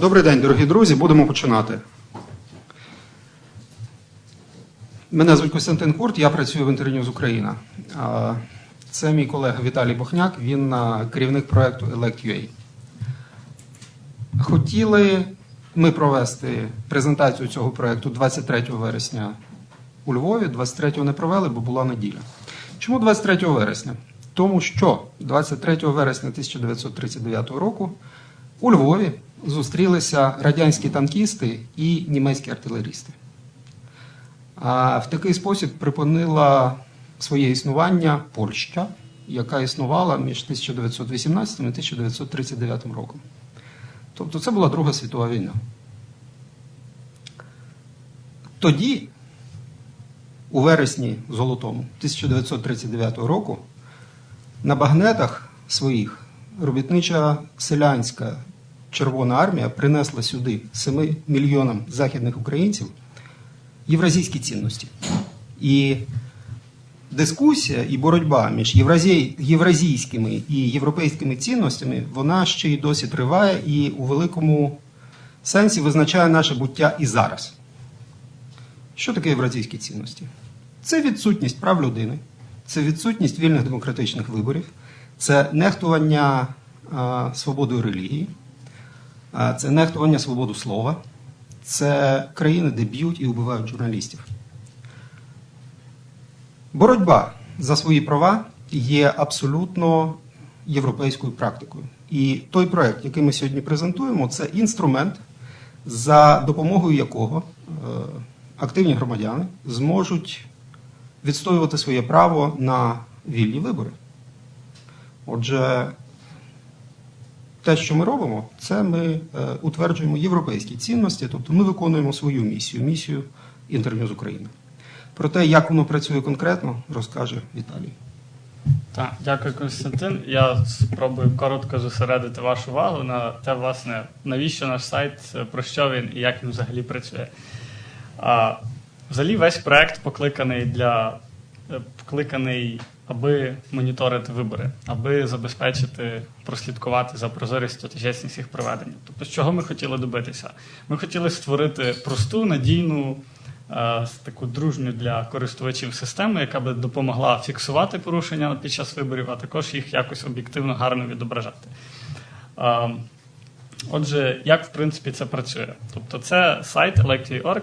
Добрий день, дорогі друзі. Будемо починати. Мене звуть Костянтин Курт, я працюю в Інтерньюз Україна. Це мій колега Віталій Бохняк, він керівник проєкту Elect.ua. Хотіли ми провести презентацію цього проєкту 23 вересня у Львові. 23-го не провели, бо була неділя. Чому 23 вересня? Тому що 23 вересня 1939 року у Львові зустрілися радянські танкісти і німецькі артилерісти. А в такий спосіб припинила своє існування Польща, яка існувала між 1918 і 1939 роком. Тобто це була Друга світова війна. Тоді, у вересні золотому 1939 року, на багнетах своїх робітнича селянська Червона армія принесла сюди 7 мільйонам західних українців євразійські цінності. І дискусія і боротьба між євразійськими і європейськими цінностями вона ще й досі триває і у великому сенсі визначає наше буття і зараз. Що таке євразійські цінності? Це відсутність прав людини, це відсутність вільних демократичних виборів, це нехтування а, свободою релігії, це нехтування свободу слова, це країни, де б'ють і вбивають журналістів. Боротьба за свої права є абсолютно європейською практикою. І той проект, який ми сьогодні презентуємо, це інструмент, за допомогою якого е, активні громадяни зможуть відстоювати своє право на вільні вибори. Отже, те, що ми робимо, це ми е, утверджуємо європейські цінності, тобто ми виконуємо свою місію, місію інтерв'ю з України. Про те, як воно працює конкретно, розкаже Віталій. Так, дякую, Константин. Я спробую коротко зосередити вашу увагу на те, власне, навіщо наш сайт, про що він і як він взагалі працює. А, Взагалі, весь проект покликаний для покликаний, аби моніторити вибори, аби забезпечити, прослідкувати за прозорістю та чесність їх проведення. Тобто, з чого ми хотіли добитися? Ми хотіли створити просту, надійну. е, Таку дружню для користувачів систему, яка би допомогла фіксувати порушення під час виборів, а також їх якось об'єктивно гарно відображати. Е, Отже, як в принципі це працює? Тобто, це сайт electi.org,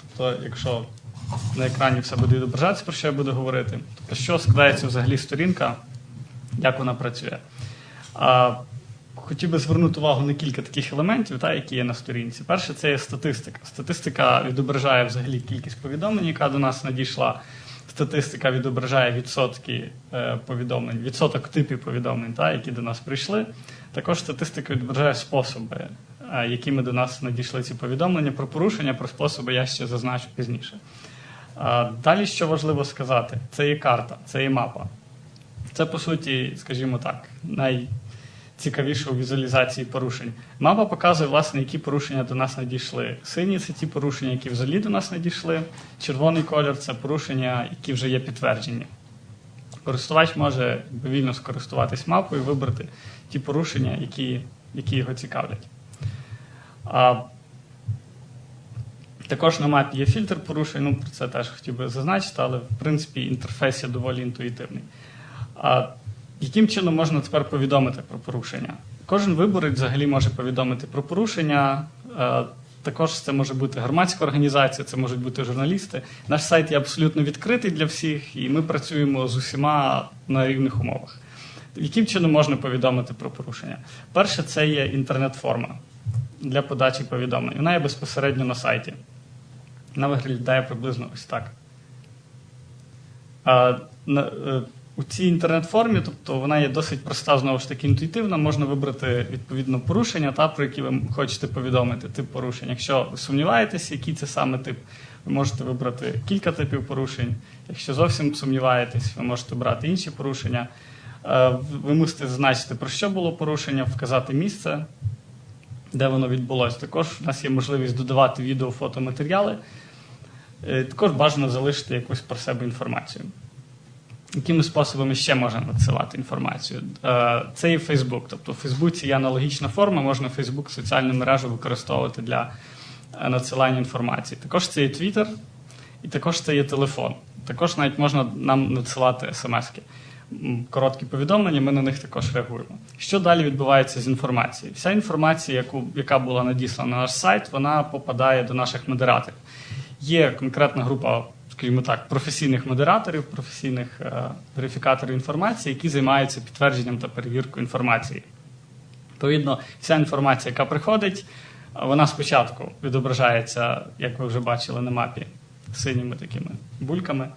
Тобто, якщо на екрані все буде відображатися, про що я буду говорити, тобто, що складається взагалі сторінка, як вона працює. А, Хотів би звернути увагу на кілька таких елементів, та, які є на сторінці. Перше, це є статистика. Статистика відображає взагалі кількість повідомлень, яка до нас надійшла. Статистика відображає відсотки е, повідомлень, відсоток типів повідомлень, та, які до нас прийшли. Також статистика відображає способи, е, якими до нас надійшли ці повідомлення. Про порушення, про способи я ще зазначу пізніше. Далі, що важливо сказати, це є карта, це є мапа. Це, по суті, скажімо так, найцікавіше у візуалізації порушень. Мапа показує, власне, які порушення до нас надійшли. Сині це ті порушення, які взагалі до нас надійшли. Червоний колір це порушення, які вже є підтверджені. Користувач може вільно скористуватись мапою і вибрати ті порушення, які, які його цікавлять. Також на мапі є фільтр порушень, ну про це теж хотів би зазначити, але в принципі інтерфейс є доволі інтуїтивний. А, яким чином можна тепер повідомити про порушення? Кожен виборець взагалі може повідомити про порушення. Також це може бути громадська організація, це можуть бути журналісти. Наш сайт є абсолютно відкритий для всіх, і ми працюємо з усіма на рівних умовах. Яким чином можна повідомити про порушення? Перше, це є інтернет-форма для подачі повідомлень. Вона є безпосередньо на сайті. Вона виглядає приблизно ось так. А, на, е, у цій інтернет-формі, тобто вона є досить проста, знову ж таки, інтуїтивна, можна вибрати відповідно порушення, та, про які ви хочете повідомити, тип порушень. Якщо ви сумніваєтесь, який це саме тип, ви можете вибрати кілька типів порушень. Якщо зовсім сумніваєтесь, ви можете брати інші порушення. Е, Ви мусите зазначити, про що було порушення, вказати місце, де воно відбулося. Також у нас є можливість додавати відео, фотоматеріали. Е, Також бажано залишити якусь про себе інформацію. Якими способами ще можна надсилати інформацію? Е, Це і Фейсбук. Тобто в Фейсбуці є аналогічна форма, можна Фейсбук соціальну мережу використовувати для е, надсилання інформації. Також це є Twitter, і також це є телефон. Також навіть можна нам надсилати смски. Короткі повідомлення, ми на них також реагуємо. Що далі відбувається з інформацією? Вся інформація, яку, яка була надіслана на наш сайт, вона попадає до наших модераторів. Є конкретна група, скажімо так, професійних модераторів, професійних е, верифікаторів інформації, які займаються підтвердженням та перевіркою інформації. Відповідно, вся інформація, яка приходить, вона спочатку відображається, як ви вже бачили на мапі, синіми такими бульками.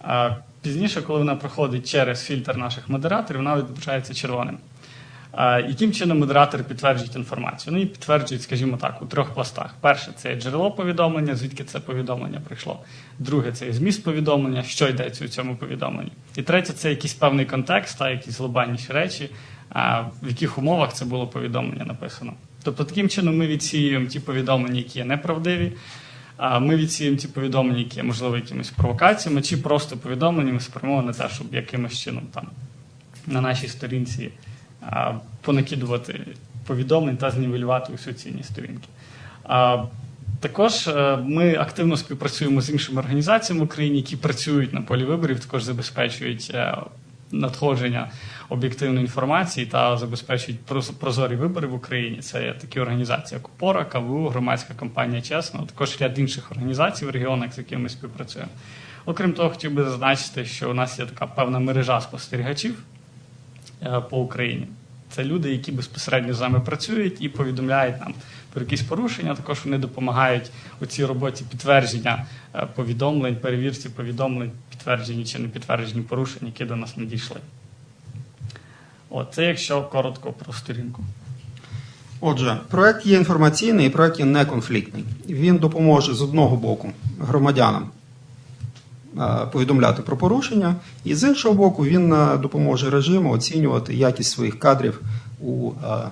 А пізніше, коли вона проходить через фільтр наших модераторів, вона відображається червоним. Яким чином модератори підтверджують інформацію? Вони її підтверджують, скажімо так, у трьох пластах. Перше це джерело повідомлення, звідки це повідомлення прийшло. Друге це зміст повідомлення, що йдеться у цьому повідомленні. І третє це якийсь певний контекст, та якісь глобальніші речі, в яких умовах це було повідомлення написано. Тобто, таким чином ми відсіюємо ті повідомлення, які є неправдиві. Ми відсіємо ті повідомлення, які є, можливо, якимись провокаціями, чи просто повідомленнями спрямовані на те, щоб якимось чином там на нашій сторінці понакидувати повідомлень та знівелювати усю цінність сторінки. Також е, ми активно співпрацюємо з іншими організаціями в Україні, які працюють на полі виборів, також забезпечують е, надходження об'єктивної інформації та забезпечують проз- прозорі вибори в Україні. Це є такі організації, як ОПОРА, КВУ, громадська компанія Чесно, також ряд інших організацій в регіонах, з якими ми співпрацюємо. Окрім того, хотів би зазначити, що у нас є така певна мережа спостерігачів по Україні. Це люди, які безпосередньо з нами працюють і повідомляють нам про якісь порушення. Також вони допомагають у цій роботі підтвердження е, повідомлень, перевірці повідомлень, підтверджені чи не підтверджені порушень, які до нас надійшли. От, це якщо коротко про сторінку. Отже, проект є інформаційний проект є неконфліктний. Він допоможе з одного боку громадянам е, повідомляти про порушення, і з іншого боку, він е, допоможе режиму оцінювати якість своїх кадрів у е,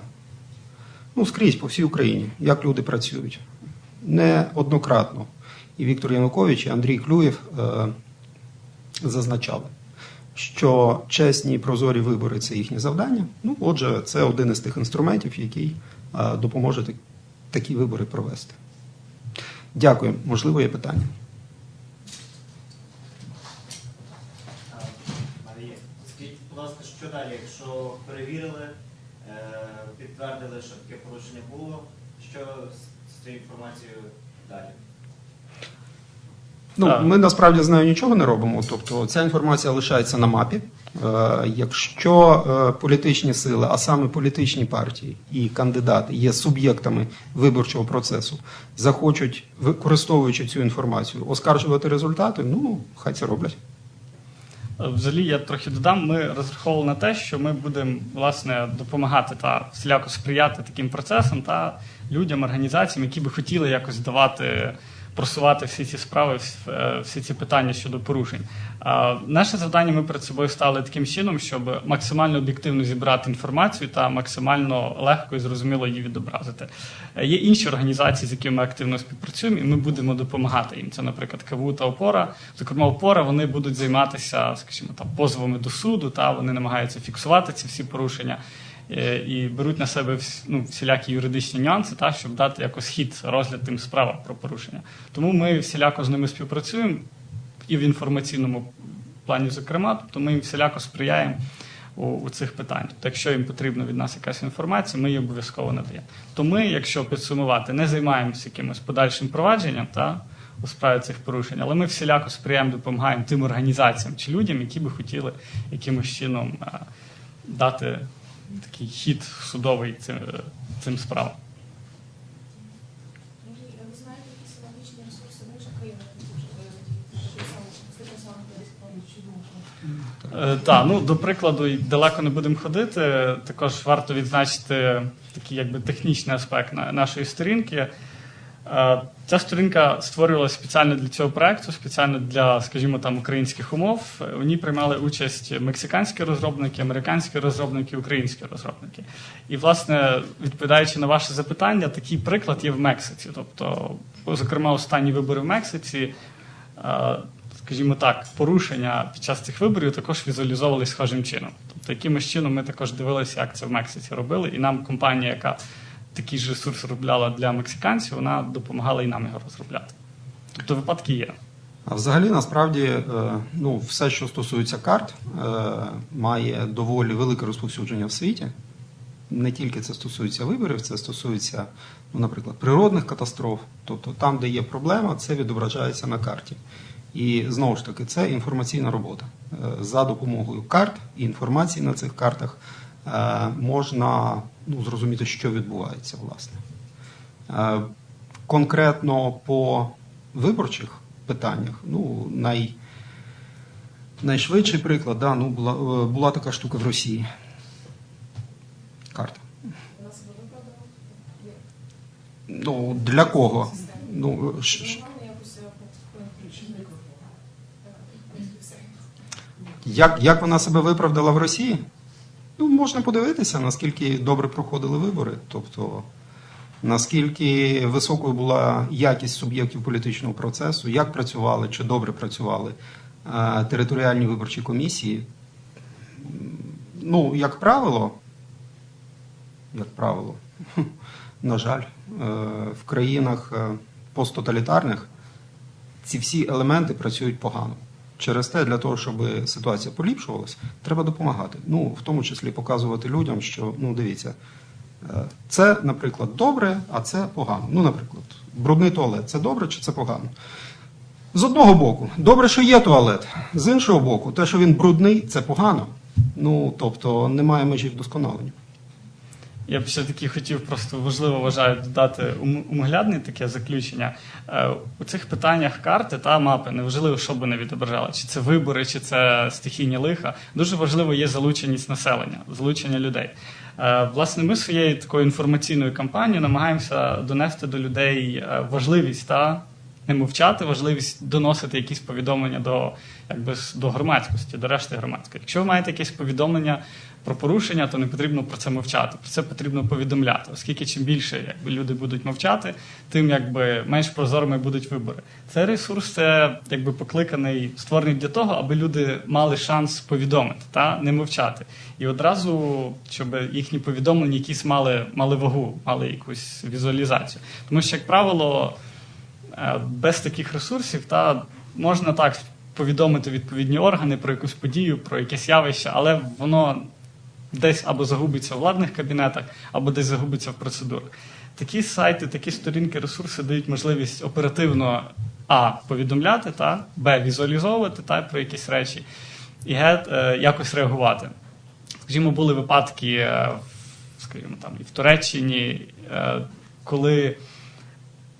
ну, скрізь по всій Україні, як люди працюють. Неоднократно. І Віктор Янукович, і Андрій Клюєв е, зазначали, що чесні і прозорі вибори це їхнє завдання. Ну, отже, це один із тих інструментів, який е, допоможе такі вибори провести. Дякую. Можливо, є питання. Марія, скажіть, будь ласка, що Якщо перевірили, е, підтвердили, що таке порушення було, що з- з цією інформацією далі? Ну, ми насправді з нею нічого не робимо. Тобто ця інформація лишається на мапі. Е, Якщо е, політичні сили, а саме політичні партії і кандидати є суб'єктами виборчого процесу, захочуть, використовуючи цю інформацію, оскаржувати результати, ну хай це роблять. Взагалі, я трохи додам. Ми розраховували на те, що ми будемо власне допомагати та всіляко сприяти таким процесам та людям, організаціям, які би хотіли якось давати. Просувати всі ці справи, е, всі ці питання щодо порушень. Наше завдання ми перед собою ставили таким чином, щоб максимально об'єктивно зібрати інформацію та максимально легко і зрозуміло її відобразити. Е, Є інші організації, з якими ми активно співпрацюємо, і ми будемо допомагати їм. Це, наприклад, КВУ та ОПОРА. Зокрема, ОПОРА вони будуть займатися, скажімо, там позовами до суду, та вони намагаються фіксувати ці всі порушення. Е, І беруть на себе ну, всілякі юридичні нюанси, та, щоб дати якось хід розгляд тим справам про порушення. Тому ми всіляко з ними співпрацюємо і в інформаційному плані, зокрема, тобто ми їм всіляко сприяємо у, у цих питань. Тобто, якщо їм потрібна від нас якась інформація, ми її обов'язково надаємо. То ми, якщо підсумувати, не займаємося якимось подальшим провадженням та у справі цих порушень, але ми всіляко сприяємо, допомагаємо тим організаціям чи людям, які би хотіли якимось чином а, дати такий хід судовий цим, е, цим справам. Е, Так, ну до прикладу, далеко не будемо ходити. Також варто відзначити такий якби технічний аспект на- нашої сторінки. Е, Ця сторінка створювалася спеціально для цього проекту, спеціально для, скажімо, там українських умов. Е, У ній приймали участь мексиканські розробники, американські розробники, українські розробники. І, власне, відповідаючи на ваше запитання, такий приклад є в Мексиці. Тобто, зокрема, останні вибори в Мексиці. е, скажімо так, порушення під час цих виборів також візуалізовувалися схожим чином. Тобто, якимось чином ми також дивилися, як це в Мексиці робили, і нам компанія, яка такий ж ресурс розробляла для мексиканців, вона допомагала і нам його розробляти. Тобто випадки є. А взагалі, насправді, е, ну, все, що стосується карт, е, має доволі велике розповсюдження в світі. Не тільки це стосується виборів, це стосується, ну, наприклад, природних катастроф. Тобто там, де є проблема, це відображається на карті. І знову ж таки, це інформаційна робота. Е, За допомогою карт і інформації на цих картах можна ну, зрозуміти, що відбувається, власне. Е, Конкретно по виборчих питаннях, ну, най, найшвидший приклад, да, ну, була, е, була така штука в Росії. Карта. Ну, для кого? Ну, ш- ш- е, як, як вона себе виправдала в Росії? Ну, можна подивитися, наскільки добре проходили вибори. Тобто, наскільки високою була якість суб'єктів політичного процесу, як працювали чи добре працювали е, територіальні виборчі комісії. Ну, як правило, як правило, на жаль, е, в країнах е, посттоталітарних ці всі елементи працюють погано. Через те, для того, щоб ситуація поліпшувалась, треба допомагати. Ну, в тому числі показувати людям, що ну дивіться, е, це, наприклад, добре, а це погано. Ну, наприклад, брудний туалет це добре чи це погано? З одного боку, добре, що є туалет. З іншого боку, те, що він брудний, це погано. Ну, тобто немає межі вдосконалення. Я б все-таки хотів просто важливо вважаю додати умоглядне таке заключення. Е, У цих питаннях карти та мапи неважливо, що би не відображало, чи це вибори, чи це стихійні лиха. Дуже важливо є залученість населення, залучення людей. Е, Власне, ми своєю такою інформаційною кампанією намагаємося донести до людей е, важливість та не мовчати, важливість доносити якісь повідомлення до, якби, до громадськості, до решти громадської. Якщо ви маєте якесь повідомлення про порушення, то не потрібно про це мовчати. Про це потрібно повідомляти, оскільки чим більше якби, люди будуть мовчати, тим якби менш прозорими будуть вибори. Цей ресурс це якби покликаний, створений для того, аби люди мали шанс повідомити та не мовчати. І одразу, щоб їхні повідомлення якісь мали, мали вагу, мали якусь візуалізацію. Тому що, як правило, без таких ресурсів та можна так повідомити відповідні органи про якусь подію, про якесь явище, але воно десь або загубиться в владних кабінетах, або десь загубиться в процедурах. Такі сайти, такі сторінки, ресурси дають можливість оперативно а повідомляти, та б візуалізовувати та про якісь речі, і г е, якось реагувати. Скажімо, були випадки, е, скажімо, там і в Туреччині, е, коли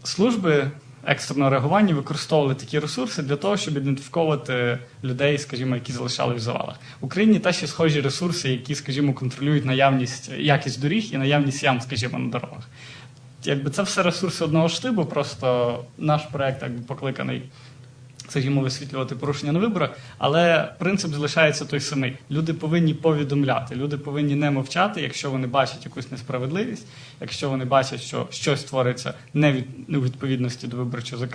служби екстреного реагування використовували такі ресурси для того, щоб ідентифіковувати людей, скажімо, які залишались в завалах. В Україні теж схожі ресурси, які, скажімо, контролюють наявність якість доріг і наявність ям, скажімо, на дорогах. Якби це все ресурси одного штибу, просто наш проект якби покликаний. Скажімо, висвітлювати порушення на виборах, але принцип залишається той самий. Люди повинні повідомляти, люди повинні не мовчати, якщо вони бачать якусь несправедливість, якщо вони бачать, що щось твориться не від у відповідності до виборчого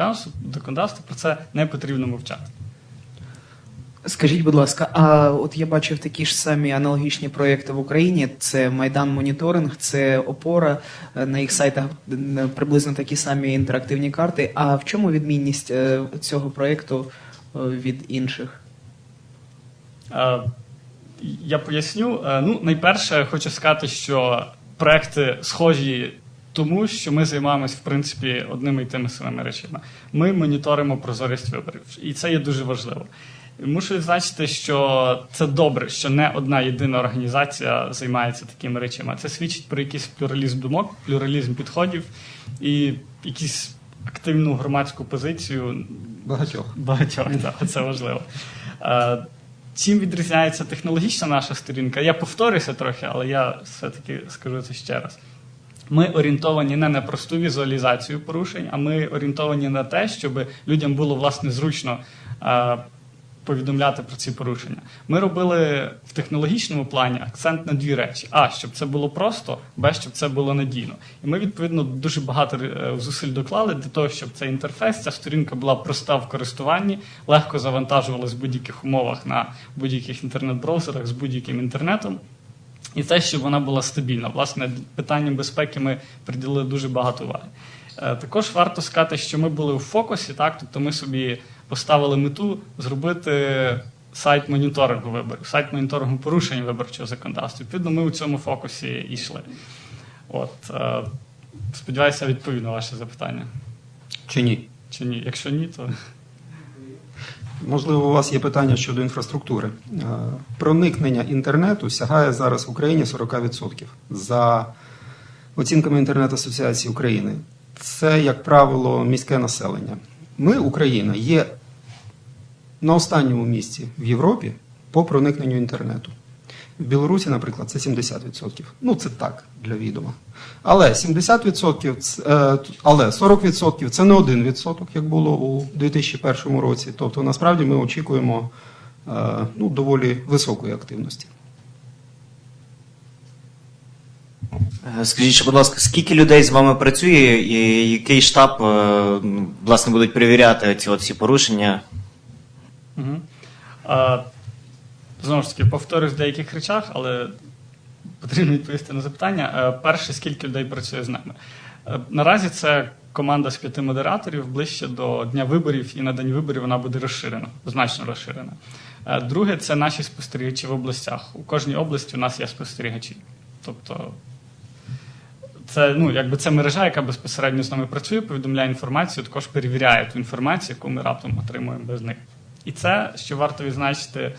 законодавства, про це не потрібно мовчати. Скажіть, будь ласка, а от я бачив такі ж самі аналогічні проекти в Україні: це Майдан Моніторинг, це опора на їх сайтах приблизно такі самі інтерактивні карти. А в чому відмінність е, цього проекту е, від інших? Е, Я поясню. Ну, найперше, хочу сказати, що проекти схожі тому, що ми займаємось, в принципі, одними і тими самими речами. Ми моніторимо прозорість виборів, і це є дуже важливо. Мушу відзначити, що це добре, що не одна єдина організація займається такими речами. Це свідчить про якийсь плюралізм думок, плюралізм підходів і якусь активну громадську позицію Багатьох. Багатьох, так, це важливо. Е, Чим відрізняється технологічна наша сторінка? Я повторюся трохи, але я все-таки скажу це ще раз. Ми орієнтовані не на просту візуалізацію порушень, а ми орієнтовані на те, щоб людям було власне зручно е, повідомляти про ці порушення. Ми робили в технологічному плані акцент на дві речі: а щоб це було просто, б, щоб це було надійно. І ми відповідно дуже багато е, зусиль доклали для того, щоб цей інтерфейс, ця сторінка була проста в користуванні, легко завантажувалась в будь-яких умовах на будь-яких інтернет-браузерах з будь-яким інтернетом. І те, щоб вона була стабільна. Власне, питанням безпеки ми приділили дуже багато уваги. Е, Також варто сказати, що ми були у фокусі, так, тобто ми собі поставили мету зробити сайт моніторингу виборів, сайт моніторингу порушень виборчого законодавства. Відповідно, ми у цьому фокусі йшли. От, е, сподіваюся, відповів на ваше запитання. Чи ні? Чи ні? Якщо ні, то Можливо, у вас є питання щодо інфраструктури. Е, Проникнення інтернету сягає зараз в Україні 40%. За оцінками інтернет-асоціації України. Це, як правило, міське населення. Ми, Україна, є на останньому місці в Європі по проникненню інтернету. В Білорусі, наприклад, це 70%. Ну, це так, для відома. Але 70%, е, але 40% це не 1%, як було у 2001 році. Тобто, насправді ми очікуємо е, ну, доволі високої активності. Е, Скажіть, будь ласка, скільки людей з вами працює, і який штаб ну, власне будуть перевіряти ці от всі порушення? Угу. А, знову ж таки, повторюсь в деяких речах, але потрібно відповісти на запитання. Е, Перше, скільки людей працює з нами? Е, Наразі це команда з п'яти модераторів ближче до дня виборів, і на день виборів вона буде розширена, значно розширена. Е, Друге, це наші спостерігачі в областях. У кожній області у нас є спостерігачі. Тобто це, ну, якби це мережа, яка безпосередньо з нами працює, повідомляє інформацію, також перевіряє ту інформацію, яку ми раптом отримуємо без них. І це, що варто відзначити,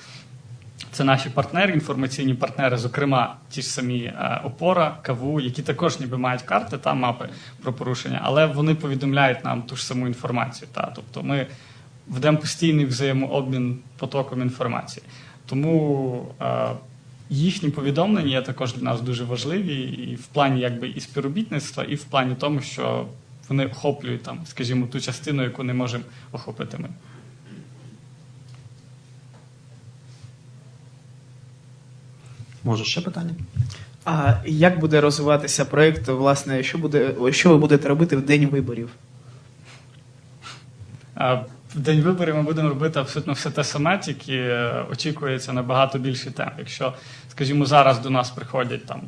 це наші партнери, інформаційні партнери, зокрема ті ж самі е, Опора, КАВУ, які також ніби мають карти та мапи про порушення, але вони повідомляють нам ту ж саму інформацію. Та? Тобто ми ведемо постійний взаємообмін потоком інформації. Тому е, їхні повідомлення є також для нас дуже важливі і в плані якби і співробітництва, і в плані тому, що вони охоплюють там, скажімо, ту частину, яку не можемо охопити ми. Може, ще питання? А як буде розвиватися проєкт, власне, що буде, що ви будете робити в день виборів? А В день виборів ми будемо робити абсолютно все те саме, тільки е, очікується набагато більший темп. Якщо, скажімо, зараз до нас приходять там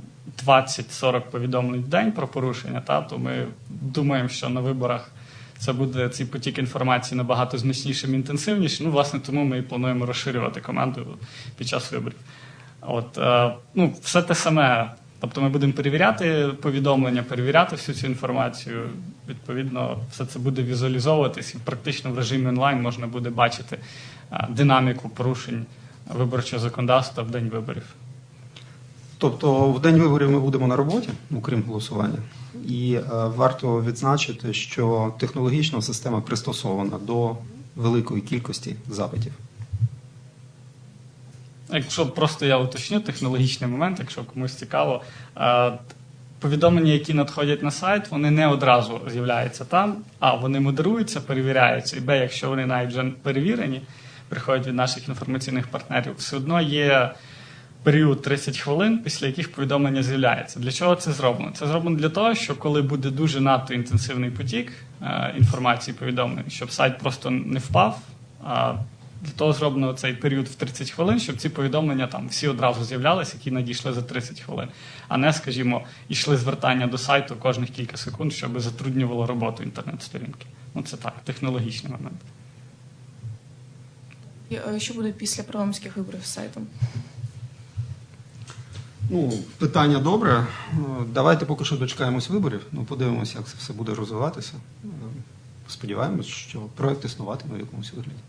20-40 повідомлень в день про порушення, та, то ми думаємо, що на виборах це буде цей потік інформації набагато значнішим і інтенсивнішим. Ну, власне, тому ми і плануємо розширювати команду під час виборів. От, е, ну, все те саме. Тобто ми будемо перевіряти повідомлення, перевіряти всю цю інформацію. Відповідно, все це буде візуалізовуватись і практично в режимі онлайн можна буде бачити е, динаміку порушень виборчого законодавства в день виборів. Тобто в день виборів ми будемо на роботі, ну, крім голосування. І е, варто відзначити, що технологічна система пристосована до великої кількості запитів. Якщо просто я уточню технологічний момент, якщо комусь цікаво, е, повідомлення, які надходять на сайт, вони не одразу з'являються там, а вони модеруються, перевіряються. І Б, якщо вони навіть вже перевірені, приходять від наших інформаційних партнерів, все одно є період 30 хвилин, після яких повідомлення з'являється. Для чого це зроблено? Це зроблено для того, що коли буде дуже надто інтенсивний потік е, інформації, повідомлень, щоб сайт просто не впав. Для того зроблено цей період в 30 хвилин, щоб ці повідомлення там всі одразу з'являлися, які надійшли за 30 хвилин, а не, скажімо, йшли звертання до сайту кожних кілька секунд, щоб затруднювало роботу інтернет-сторінки. Ну це так, технологічний момент. І, е, Що буде після парламентських виборів з сайтом? Ну, питання добре. Е, Давайте поки що дочекаємось виборів. Ну, подивимося, як це все буде розвиватися. Е, Сподіваємось, що проект існуватиме в якомусь вигляді.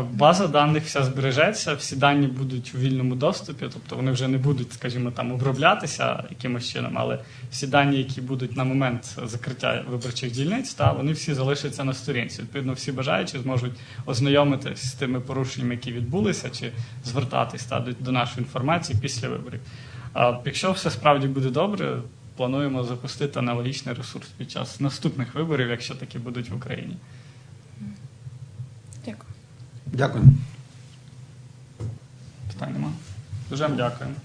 База даних вся збережеться, всі дані будуть у вільному доступі, тобто вони вже не будуть, скажімо, там оброблятися якимось чином, але всі дані, які будуть на момент закриття виборчих дільниць, та вони всі залишаться на сторінці. Відповідно, всі бажаючі зможуть ознайомитися з тими порушеннями, які відбулися, чи звертатись та, до нашої інформації після виборів. А якщо все справді буде добре, плануємо запустити аналогічний ресурс під час наступних виборів, якщо такі будуть в Україні. Дякуємо. Питань нема. Дуже вам дякуємо.